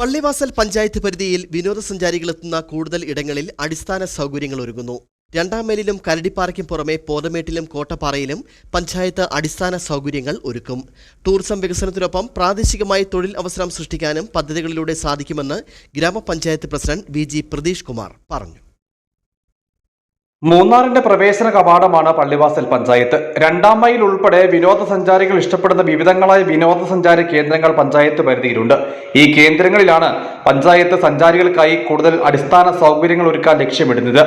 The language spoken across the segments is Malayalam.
പള്ളിവാസൽ പഞ്ചായത്ത് പരിധിയിൽ വിനോദസഞ്ചാരികളെത്തുന്ന കൂടുതൽ ഇടങ്ങളിൽ അടിസ്ഥാന സൗകര്യങ്ങൾ ഒരുങ്ങുന്നു. രണ്ടാം മൈലിലും കരടിപ്പാറയ്ക്കും പുറമെ പോതമേട്ടിലും കോട്ടപ്പാറയിലും പഞ്ചായത്ത് അടിസ്ഥാന സൗകര്യങ്ങൾ ഒരുക്കും. ടൂറിസം വികസനത്തിനൊപ്പം പ്രാദേശികമായി തൊഴിൽ അവസരം സൃഷ്ടിക്കാനും പദ്ധതികളിലൂടെ സാധിക്കുമെന്ന് ഗ്രാമപഞ്ചായത്ത് president V G Pratheesh Kumar പറഞ്ഞു. മൂന്നാറിന്റെ പ്രവേശന കവാടമാണ് പള്ളിവാസൽ പഞ്ചായത്ത്. രണ്ടാം മൈൽ ഉൾപ്പെടെ വിനോദസഞ്ചാരികൾ ഇഷ്ടപ്പെടുന്ന വിവിധങ്ങളായ വിനോദസഞ്ചാര കേന്ദ്രങ്ങൾ പഞ്ചായത്ത് പരിധിയിലുണ്ട്. ഈ കേന്ദ്രങ്ങളിലാണ് പഞ്ചായത്ത് സഞ്ചാരികൾക്കായി കൂടുതൽ അടിസ്ഥാന സൗകര്യങ്ങൾ ഒരുക്കാൻ ലക്ഷ്യമിടുന്നത്.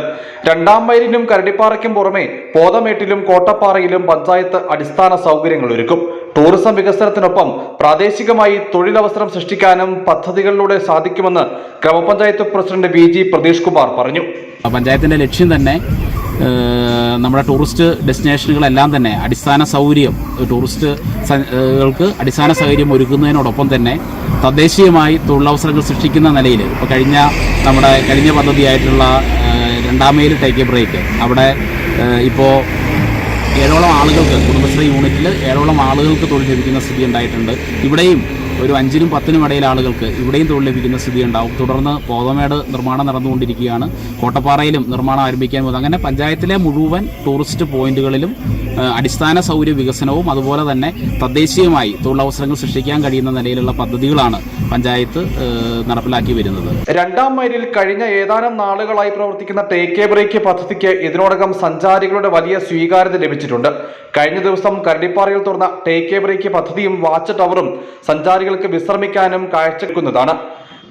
രണ്ടാം മൈലിനും കരടിപ്പാറയ്ക്കും പുറമെ പോതമേട്ടിലും കോട്ടപ്പാറയിലും പഞ്ചായത്ത് അടിസ്ഥാന സൗകര്യങ്ങൾ ഒരുക്കും. ടൂറിസം വികസനത്തിനൊപ്പം പ്രാദേശികമായി തൊഴിലവസരം സൃഷ്ടിക്കാനും പദ്ധതികളിലൂടെ സാധിക്കുമെന്ന് ഗ്രാമപഞ്ചായത്ത് president V G Pratheesh Kumar പറഞ്ഞു. പഞ്ചായത്തിന്റെ ലക്ഷ്യം തന്നെ നമ്മുടെ ടൂറിസ്റ്റ് ഡെസ്റ്റിനേഷനുകളെല്ലാം തന്നെ അടിസ്ഥാന സൗകര്യം ടൂറിസ്റ്റ് സ- ഏഹ് അടിസ്ഥാന സൗകര്യം ഒരുക്കുന്നതിനോടൊപ്പം തന്നെ തദ്ദേശീയമായി തൊഴിലവസരങ്ങൾ സൃഷ്ടിക്കുന്ന നിലയിൽ ഇപ്പോൾ കഴിഞ്ഞ നമ്മുടെ കഴിഞ്ഞ പദ്ധതിയായിട്ടുള്ള രണ്ടാമേൽ രണ്ടാം മൈൽ ടേക്ക് ബ്രേക്ക്. അവിടെ ഇപ്പോൾ ഏഴോളം ആളുകൾക്ക് കുടുംബശ്രീ യൂണിറ്റിൽ ഏഴോളം ആളുകൾക്ക് തൊഴിൽ ലഭിക്കുന്ന സ്ഥിതി ഉണ്ടായിട്ടുണ്ട്. ഇവിടെയും ഒരു അഞ്ചിനും പത്തിനും ഇടയിൽ ആളുകൾക്ക് ഇവിടെയും തൊഴിൽ ലഭിക്കുന്ന സ്ഥിതി ഉണ്ടാവും. തുടർന്ന് പോതമേട് നിർമ്മാണം നടന്നുകൊണ്ടിരിക്കുകയാണ്. കോട്ടപ്പാറയിലും നിർമ്മാണം ആരംഭിക്കാൻ പോകുന്നത് അങ്ങനെ പഞ്ചായത്തിലെ മുഴുവൻ ടൂറിസ്റ്റ് പോയിന്റുകളിലും അടിസ്ഥാന സൗകര്യ വികസനവും അതുപോലെ തന്നെ തദ്ദേശീയമായി തൊഴിലവസരങ്ങൾ സൃഷ്ടിക്കാൻ കഴിയുന്ന നിലയിലുള്ള പദ്ധതികളാണ് പഞ്ചായത്ത് നടപ്പിലാക്കി വരുന്നത്. രണ്ടാം മൈലിൽ കഴിഞ്ഞ ഏതാനും നാളുകളായി പ്രവർത്തിക്കുന്ന ടേക്ക് ബ്രേക്ക് പദ്ധതിക്ക് ഇതിനോടകം സഞ്ചാരികളുടെ വലിയ സ്വീകാര്യത ലഭിച്ചിട്ടുണ്ട്. കഴിഞ്ഞ ദിവസം കരടിപ്പാറയിൽ തുറന്ന ടേക്ക് ബ്രേക്ക് പദ്ധതിയും വാച്ച് ടവറും സഞ്ചാരികൾക്ക് വിശ്രമിക്കാനും കാഴ്ചവെക്കുന്നതാണ്.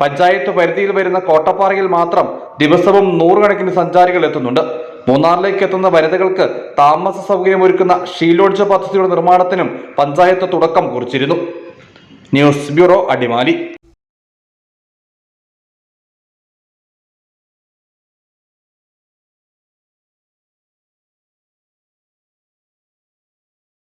പഞ്ചായത്ത് പരിധിയിൽ വരുന്ന കോട്ടപ്പാറയിൽ മാത്രം ദിവസവും നൂറുകണക്കിന് സഞ്ചാരികൾ എത്തുന്നുണ്ട്. മൂന്നാറിലേക്ക് എത്തുന്ന വനിതകൾക്ക് താമസ സൗകര്യമൊരുക്കുന്ന ഷീലോഡ്ജ് പദ്ധതിയുടെ നിർമ്മാണത്തിനും പഞ്ചായത്ത് തുടക്കം കുറിച്ചിരുന്നു. News bureau Adimali.